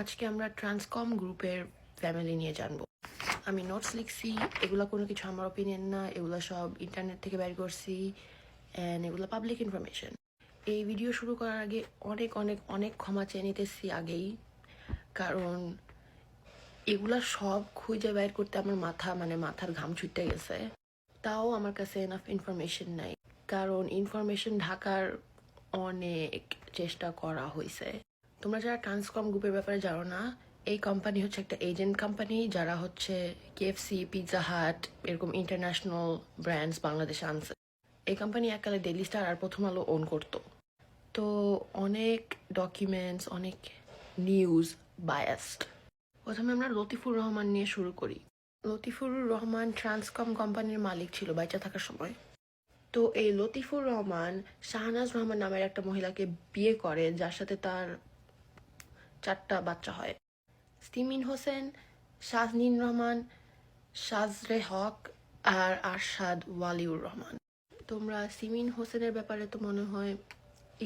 আজকে আমরা ট্রান্সকম গ্রুপের ফ্যামিলি নিয়ে জানব। আমি নোটস লিখছি, এগুলো কোনো কিছু আমার ওপিনিয়ন না, এগুলো সব ইন্টারনেট থেকে বের করছি অ্যান্ড এগুলো পাবলিক ইনফরমেশন এই ভিডিও শুরু করার আগে অনেক অনেক অনেক ক্ষমা চেয়ে নিতেছি আগেই, কারণ এগুলা সব খুঁজে বের করতে আমার মাথা মানে মাথার ঘাম ছুটতে গেছে। তাও আমার কাছে এনাফ ইনফরমেশন নাই, কারণ ইনফরমেশন ঢাকার অনেক চেষ্টা করা হয়েছে তোমরা যারা ট্রান্সকম গ্রুপের ব্যাপারে জানো না, এই কোম্পানি হচ্ছে একটা এজেন্ট কোম্পানি যারা হচ্ছে কেএফসি পিৎজা হাট এরকম ইন্টারন্যাশনাল ব্র্যান্ডস বাংলাদেশে আনছে। এই কোম্পানি এককালে ডেলি স্টার আর প্রথম আলো ওন করতো। তো অনেক ডকুমেন্টস অনেক নিউজ বায়াসড প্রথমে আমরা লতিফুর রহমান নিয়ে শুরু করি। লতিফুর রহমান ট্রান্সকম কোম্পানির মালিক ছিল বাইচা থাকার সময়। তো এই লতিফুর রহমান শাহনাজ রহমান নামের একটা মহিলাকে বিয়ে করে, যার সাথে তার চারটা বাচ্চা হয়। স্তিমিন হোসেন শাজনীন রহমান, সাজরে হক আর আরশাদ ওয়ালিউর রহমান। তোমরা সিমিন হোসেনের ব্যাপারে তো মনে হয়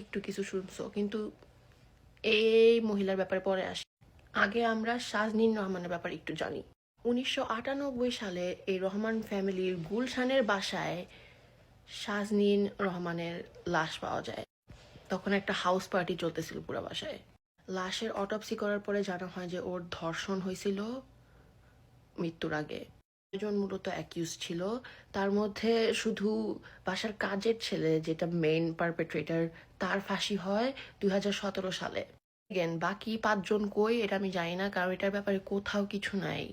একটু কিছু শুনছো, কিন্তু এই মহিলার ব্যাপারে পরে আসি। আগে আমরা শাজনীন রহমানের ব্যাপারে একটু জানি। উনিশশো আটানব্বই সালে এই রহমান ফ্যামিলির গুলশানের বাসায় শাজনীন রহমানের লাশ পাওয়া যায়। তখন একটা হাউস পার্টি চলতেছিল পুরো বাসায়। লাশের অটপসি করার পরে জানা হয় যে ওর ধর্ষণ হয়েছিল মৃত্যুর আগে। জন মূলত অ্যাকিউজ ছিল। তার মধ্যে শুধু বাসার কাজের ছেলে, যেটা মেইন পারপেট্রেটার তার ফাঁসি হয় দুই হাজার সতেরো সালে। গেন বাকি পাঁচজন কই এটা আমি জানি না, কারণ এটার ব্যাপারে কোথাও কিছু নাই।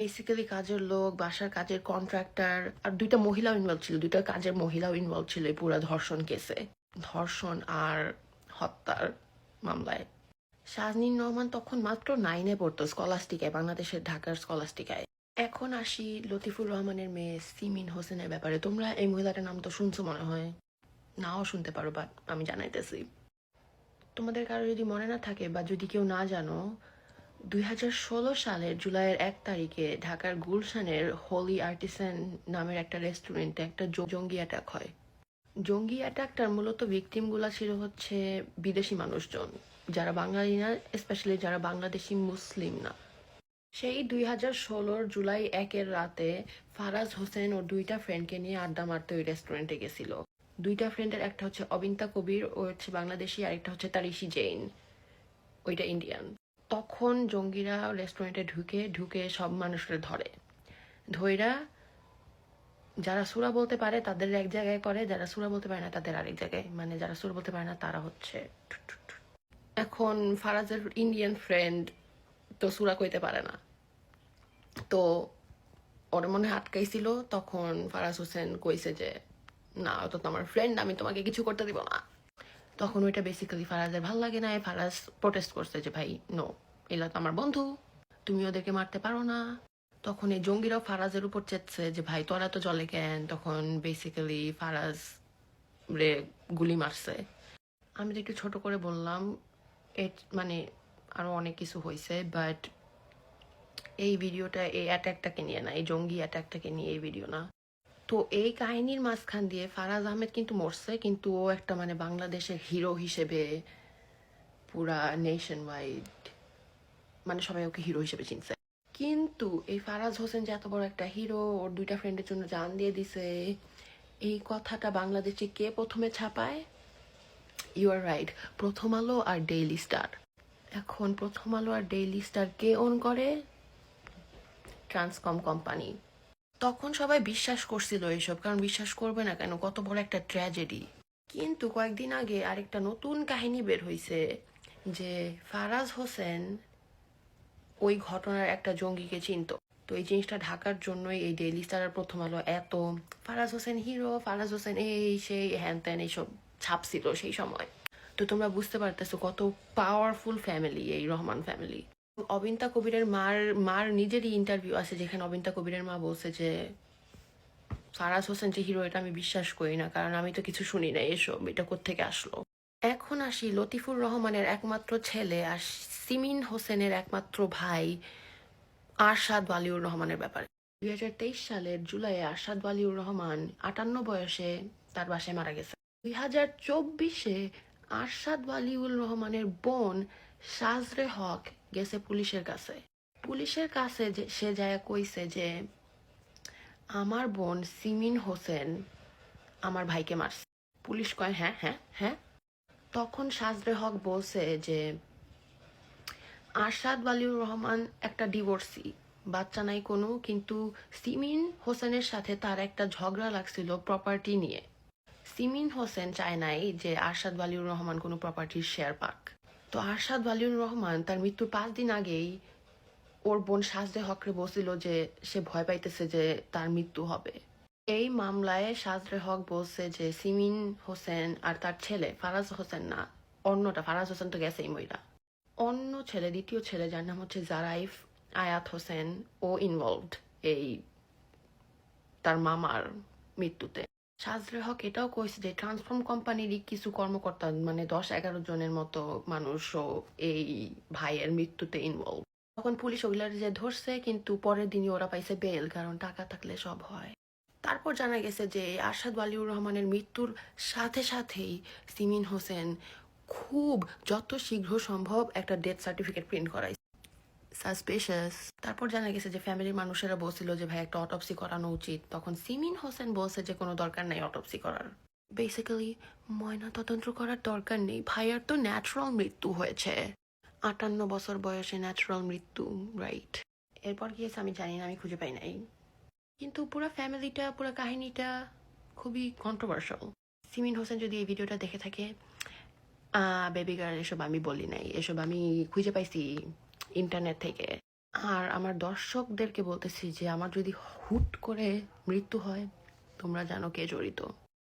বেসিক্যালি কাজের লোক, বাসার কাজের কন্ট্রাক্টর আর দুইটা মহিলাও ইনভলভ ছিল, দুইটা কাজের মহিলাও ইনভলভ ছিল এই পুরো ধর্ষণ কেসে ধর্ষণ আর হত্যার মামলায়। শাজনীন রহমান তখন মাত্র নাইনে পড়তো স্কলাস্টিকায় বাংলাদেশের ঢাকার স্কলাস্টিকায় এখন আসি লতিফুর রহমানের মেয়ে সিমিন হোসেনের ব্যাপারে। তোমরা এই মহিলাটার নাম তো শুনছো মনে হয়। নাও শুনতে পারো বাট আমি জানাইতেছি। তোমাদের কারও যদি মনে না থাকে বা যদি কেউ না জানো, দুই হাজার ষোলো সালের জুলাইয়ের এক তারিখে ঢাকার গুলশানের হোলি আর্টিসান নামের একটা রেস্টুরেন্টে একটা জঙ্গি অ্যাটাক হয়। জঙ্গি অ্যাটাকটার মূলত ভিকটিমগুলো ছিল হচ্ছে বিদেশি মানুষজন। যারা বাঙালি না স্পেশালি যারা বাংলাদেশি মুসলিম না। সেই দুই হাজার ষোলোর জুলাই একের রাতে ফারাজ হোসেন ও দুইটা ফ্রেন্ডকে নিয়ে আড্ডা মারতে ওই রেস্টুরেন্টে গেছিল। দুইটা ফ্রেন্ডের একটা হচ্ছে অবিন্তা কবির, ও হচ্ছে বাংলাদেশি, আর একটা হচ্ছে তারিশি জৈন ওইটা ইন্ডিয়ান তখন জঙ্গিরা রেস্টুরেন্টে ঢুকে ঢুকে সব মানুষকে ধরে। ধৈরা যারা সুরা বলতে পারে তাদের এক জায়গায় করে, যারা সুরা বলতে পারে না তাদের আরেক জায়গায়। মানে যারা সুরা বলতে পারে না তারা হচ্ছে। এখন ফারাজের ইন্ডিয়ান ফ্রেন্ড তো সুরা কইতে পারে না। তো ওর মনে আটকাইছিল, তখন ফারাজ হোসেন কইছে যে, না, ও তো আমার ফ্রেন্ড আমি তোমাকে কিছু করতে দিব না। তখন ওইটা বেসিক্যালি ফারাজের ভালো লাগে না ফারাজ প্রোটেস্ট করছে যে, ভাই নো এলা তো আমার বন্ধু, তুমি ওদেরকে মারতে পারো না। তখন এই জঙ্গিরাও ফারাজের উপর চেচ্ছে যে, ভাই, তোরা তো জলে কেন? তখন বেসিক্যালি ফারাজ রে গুলি মারছে। আমি তো একটু ছোট করে বললাম এট মানে আরও অনেক কিছু হয়েছে বাট এই ভিডিওটা এই অ্যাটাকটাকে নিয়ে না, এই জঙ্গি অ্যাটাকটাকে নিয়ে এই ভিডিও না। তো এই কাহিনীর মাঝখান দিয়ে ফারাজ আহমেদ কিন্তু মরছে, কিন্তু ও একটা মানে বাংলাদেশের হিরো হিসেবে পুরা নেশন ওয়াইড মানে সবাই ওকে হিরো হিসেবে চিনছে। কিন্তু এই ফারাজ হোসেন যে এত বড় একটা হিরো ওর দুইটা ফ্রেন্ডের জন্য জান দিয়ে দিছে, এই কথাটা বাংলাদেশে কে প্রথমে ছাপায়? ইউ আর রাইট প্রথম আলো আর ডেইলি স্টার এখন প্রথম আলো আর ডেইলি স্টার কে ওন করে? ট্রান্সকম কোম্পানি তখন সবাই বিশ্বাস করছিল এইসব কারণ বিশ্বাস করবে না কেন? কত বড় একটা ট্র্যাজেডি কিন্তু কয়েকদিন আগে আরেকটা নতুন কাহিনী বের হয়েছে যে ফারাজ হোসেন ওই ঘটনার একটা জঙ্গিকে চিনত। তো এই জিনিসটা ঢাকার জন্যই এই ডেইলি স্টারের প্রথম আলো এত। ফারাজ হোসেন হিরো ফারাজ হোসেন এই, সেই, হ্যান ত্যান এইসব। ছাপছিল সেই সময়। তো তোমরা বুঝতে পারতেছো কত পাওয়ারফুল ফ্যামিলি এই রহমান ফ্যামিলি অবিন্তা কবিরের মার মার নিজেরই ইন্টারভিউ আছে যেখানে অবিন্তা কবিরের মা বলছে যে ফারাজ হোসেন যে হিরো এটা আমি বিশ্বাস করি না, কারণ আমি তো কিছু শুনি না এসব, এটা কোত্থেকে আসলো? এখন আসি লতিফুর রহমানের একমাত্র ছেলে আর সিমিন হোসেনের একমাত্র ভাই আরশাদ ওয়ালিউর রহমানের ব্যাপারে। দুই হাজার তেইশ সালের জুলাইয়ে আরশাদ ওয়ালিউর রহমান আটান্ন বয়সে তার বাসায় মারা গেছে। দুই হাজার চব্বিশে আরশাদ ওয়ালিউর রহমানের বোন সাজরে হক গেছে পুলিশের কাছে। পুলিশের কাছে সে যায় কইছে যে, আমার বোন সিমিন হোসেন আমার ভাইকে মারছে। পুলিশ কয় হ্যাঁ হ্যাঁ হ্যাঁ। তখন সাজরে হক বলছে যে, আরশাদ ওয়ালিউর রহমান একটা ডিভোর্সি, বাচ্চা নাই কোনো, কিন্তু সিমিন হোসেনের সাথে তার একটা ঝগড়া লাগছিল প্রপার্টি নিয়ে। সিমিন হোসেন চায় নাই যে আরশাদ ওয়ালিউর রহমান কোনো প্রপার্টির শেয়ার পাক। তো আরশাদ ওয়ালিউর রহমান তার মৃত্যুর পাঁচ দিন আগেই ওর বোন সাজদে হকরে বলছিল যে সে ভয় পাইতেছে যে তার মৃত্যু হবে। এই মামলায় সাজরে হক বলছে যে সিমিন হোসেন আর তার ছেলে ফারাজ হোসেন না, অন্যটা, ফারাজ হোসেন তো গেছেই মহিলা অন্য ছেলে, দ্বিতীয় ছেলে যার নাম হচ্ছে জারাইফ আয়াত হোসেন ও ইনভলভড এই তার মামার মৃত্যুতে। সাজরে হক এটাও কইছে যে ট্রান্সফর্ম কোম্পানিরই কিছু কর্মকর্তা মানে দশ এগারো জনের মতো মানুষও এই ভাইয়ের মৃত্যুতে ইনভলভ তখন পুলিশ ওগুলার যে ধরছে, কিন্তু পরের দিনই ওরা পাইছে বেল কারণ টাকা থাকলে সব হয়। তারপর জানা গেছে যে আরশাদ ওয়ালিউর রহমানের মৃত্যুর সাথে সাথেই সিমিন হোসেন খুব যত শীঘ্র সম্ভব একটা ডেথ সার্টিফিকেট প্রিন্ট করাই সাসপিশিয়াস তারপর জানা গেছে যে ফ্যামিলির মানুষেরা বলছিল যে ভাই একটা অটপসি করানো উচিত। তখন সিমিন হোসেন বলছে যে কোনো দরকার নাই অটোপসি করার। বেসিক্যালি ময়না তদন্ত করার দরকার নেই। ভাইয়ার তো ন্যাচারাল মৃত্যু হয়েছে। আটান্ন বছর বয়সে ন্যাচারাল মৃত্যু রাইট এরপর কি হয়েছে আমি জানি না আমি খুঁজে পাই নাই। কিন্তু পুরো ফ্যামিলিটা পুরো কাহিনীটা খুবই কন্ট্রোভার্সাল সিমিন হোসেন যদি এই ভিডিওটা দেখে থাকে বেবি গার্ল এসব আমি বলি নাই। এসব আমি খুঁজে পাইছি। ইন্টারনেট থেকে। আর আমার দর্শকদেরকে বলতেছি যে, আমার যদি হুট করে মৃত্যু হয়, তোমরা জানো কে জড়িত।